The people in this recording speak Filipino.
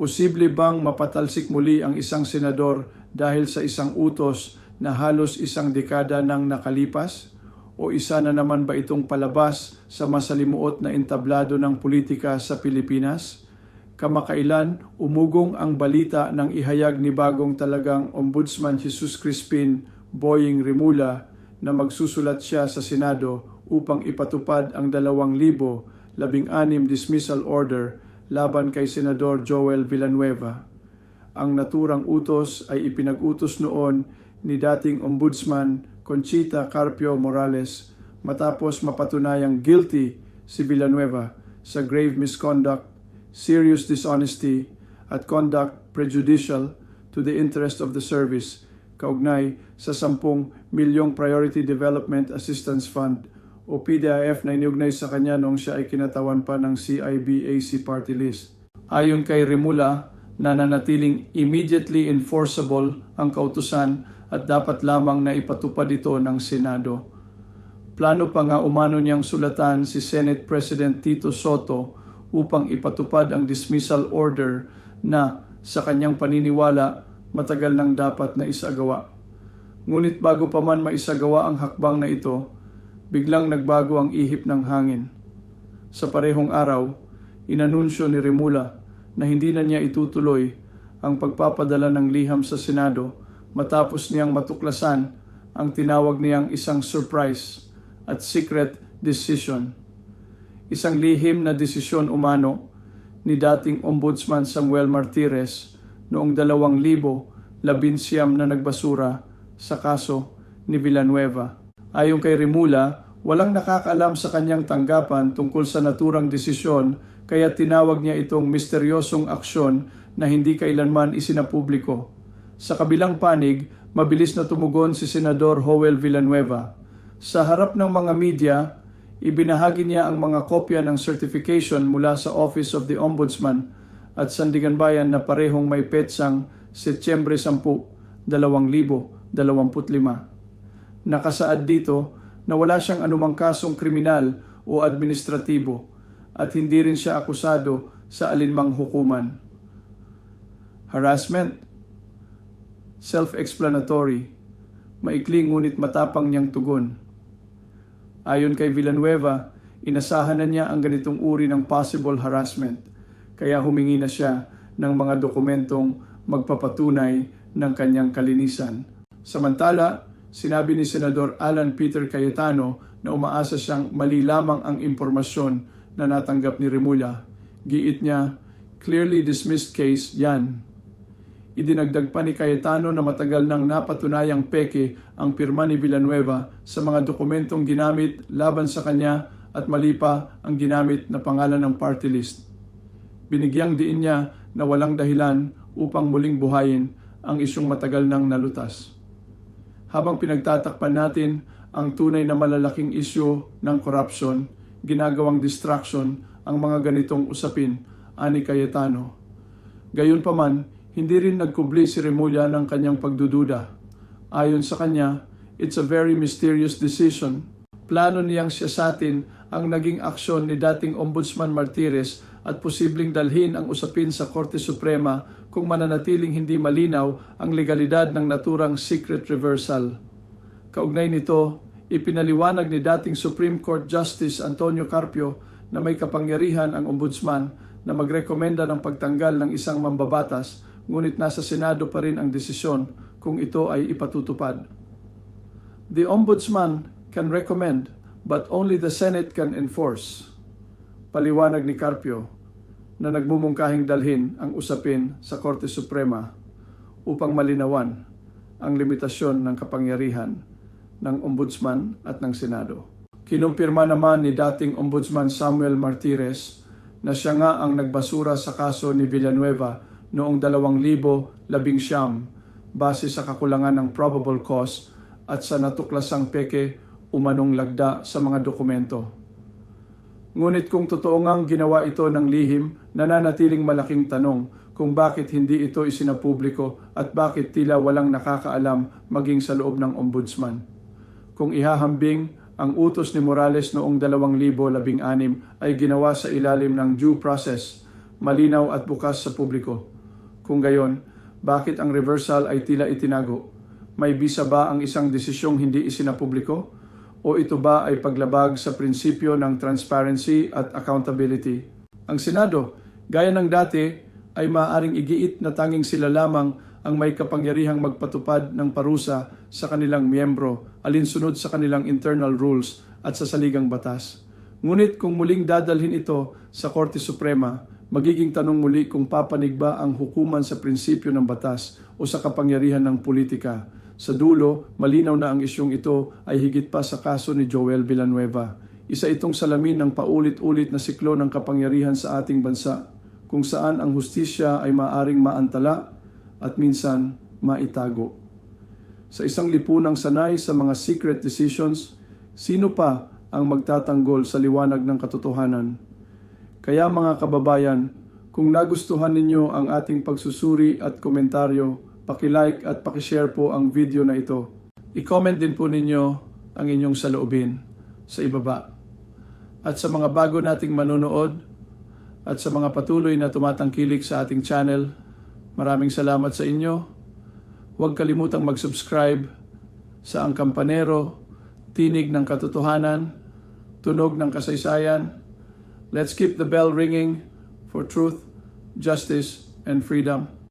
Posible bang mapatalsik muli ang isang senador dahil sa isang utos na halos isang dekada nang nakalipas? O isa na naman ba itong palabas sa masalimuot na entablado ng politika sa Pilipinas? Kamakailan, umugong ang balita ng ihayag ni bagong talagang Ombudsman Jesus Crispin Boying Rimula na magsusulat siya sa Senado upang ipatupad ang 2,016 dismissal order laban kay Senador Joel Villanueva. Ang naturang utos ay ipinag-utos noon ni dating Ombudsman Conchita Carpio Morales matapos mapatunayang guilty si Villanueva sa grave misconduct, serious dishonesty, at conduct prejudicial to the interest of the service kaugnay sa 10 milyong Priority Development Assistance Fund o PDIF na iniugnay sa kanya noong siya ay kinatawan pa ng CIBAC party list. Ayon kay Remula, nananatiling immediately enforceable ang kautusan at dapat lamang na ipatupad ito ng Senado. Plano pa nga umano niyang sulatan si Senate President Tito Soto upang ipatupad ang dismissal order na sa kanyang paniniwala matagal nang dapat na isagawa. Ngunit bago pa man maisagawa ang hakbang na ito, biglang nagbago ang ihip ng hangin. Sa parehong araw, inanunsyo ni Remula na hindi na niya itutuloy ang pagpapadala ng liham sa Senado matapos niyang matuklasan ang tinawag niyang isang surprise at secret decision. Isang lihim na desisyon umano ni dating Ombudsman Samuel Martires noong 2000 labinsyam na nagbasura sa kaso ni Villanueva. Ayon kay Rimula, walang nakakaalam sa kanyang tanggapan tungkol sa naturang desisyon kaya tinawag niya itong misteryosong aksyon na hindi kailanman isinapubliko. Sa kabilang panig, mabilis na tumugon si Senador Joel Villanueva. Sa harap ng mga media, ibinahagi niya ang mga kopya ng certification mula sa Office of the Ombudsman at Sandigan Bayan na parehong may petsang Setyembre 10, 2025. Nakasaad dito na wala siyang anumang kasong kriminal o administratibo at hindi rin siya akusado sa alinmang hukuman. Harassment Self-explanatory Maikling ngunit matapang niyang tugon. Ayon kay Villanueva, inasahan na niya ang ganitong uri ng possible harassment kaya humingi na siya ng mga dokumentong magpapatunay ng kanyang kalinisan. Samantala, Sinabi ni Senador Alan Peter Cayetano na umaasa siyang mali lamang ang impormasyon na natanggap ni Remulla. Giit niya, clearly dismissed case yan. Idinagdag pa ni Cayetano na matagal nang napatunayang peke ang pirma ni Villanueva sa mga dokumentong ginamit laban sa kanya at mali pa ang ginamit na pangalan ng party list. Binigyang diin niya na walang dahilan upang muling buhayin ang isyong matagal nang nalutas habang pinagtatakpan natin ang tunay na malalaking isyu ng corruption, ginagawang distraction ang mga ganitong usapin, ani Cayetano. Gayunpaman, hindi rin nagkubli si Remulla ng kanyang pagdududa. Ayon sa kanya, it's a very mysterious decision. Plano niyang siyasatin ang naging aksyon ni dating Ombudsman Martires at posibleng dalhin ang usapin sa Korte Suprema kung mananatiling hindi malinaw ang legalidad ng naturang secret reversal. Kaugnay nito, ipinaliwanag ni dating Supreme Court Justice Antonio Carpio na may kapangyarihan ang ombudsman na magrekomenda ng pagtanggal ng isang mambabatas ngunit nasa Senado pa rin ang desisyon kung ito ay ipatutupad. The ombudsman can recommend but only the Senate can enforce. Paliwanag ni Carpio na nagmumungkahing dalhin ang usapin sa Korte Suprema upang malinawan ang limitasyon ng kapangyarihan ng Ombudsman at ng Senado. Kinumpirma naman ni dating Ombudsman Samuel Martires na siya nga ang nagbasura sa kaso ni Villanueva noong 2019 base sa kakulangan ng probable cause at sa natuklasang peke umanong lagda sa mga dokumento. Ngunit kung totoo ngang ginawa ito ng lihim, nananatiling malaking tanong kung bakit hindi ito isinapubliko at bakit tila walang nakakaalam maging sa loob ng ombudsman. Kung ihahambing, ang utos ni Morales noong 2016 ay ginawa sa ilalim ng due process, malinaw at bukas sa publiko. Kung gayon, bakit ang reversal ay tila itinago? May bisa ba ang isang desisyong hindi isinapubliko? O ito ba ay paglabag sa prinsipyo ng transparency at accountability? Ang Senado, gaya ng dati, ay maaaring igiit na tanging sila lamang ang may kapangyarihang magpatupad ng parusa sa kanilang miyembro alinsunod sa kanilang internal rules at sa saligang batas. Ngunit kung muling dadalhin ito sa Korte Suprema, magiging tanong muli kung papanig ba ang hukuman sa prinsipyo ng batas o sa kapangyarihan ng politika. Sa dulo, malinaw na ang isyong ito ay higit pa sa kaso ni Joel Villanueva. Isa itong salamin ng paulit-ulit na siklo ng kapangyarihan sa ating bansa, kung saan ang hustisya ay maaring maantala at minsan maitago. Sa isang lipunang sanay sa mga secret decisions, sino pa ang magtatanggol sa liwanag ng katotohanan? Kaya mga kababayan, kung nagustuhan ninyo ang ating pagsusuri at komentaryo, pakilike at pakishare po ang video na ito. I-comment din po ninyo ang inyong saloobin sa ibaba. At sa mga bago nating manonood at sa mga patuloy na tumatangkilik sa ating channel, maraming salamat sa inyo. Huwag kalimutang mag-subscribe sa Ang Kampanero, Tinig ng Katotohanan, Tunog ng Kasaysayan. Let's keep the bell ringing for truth, justice, and freedom.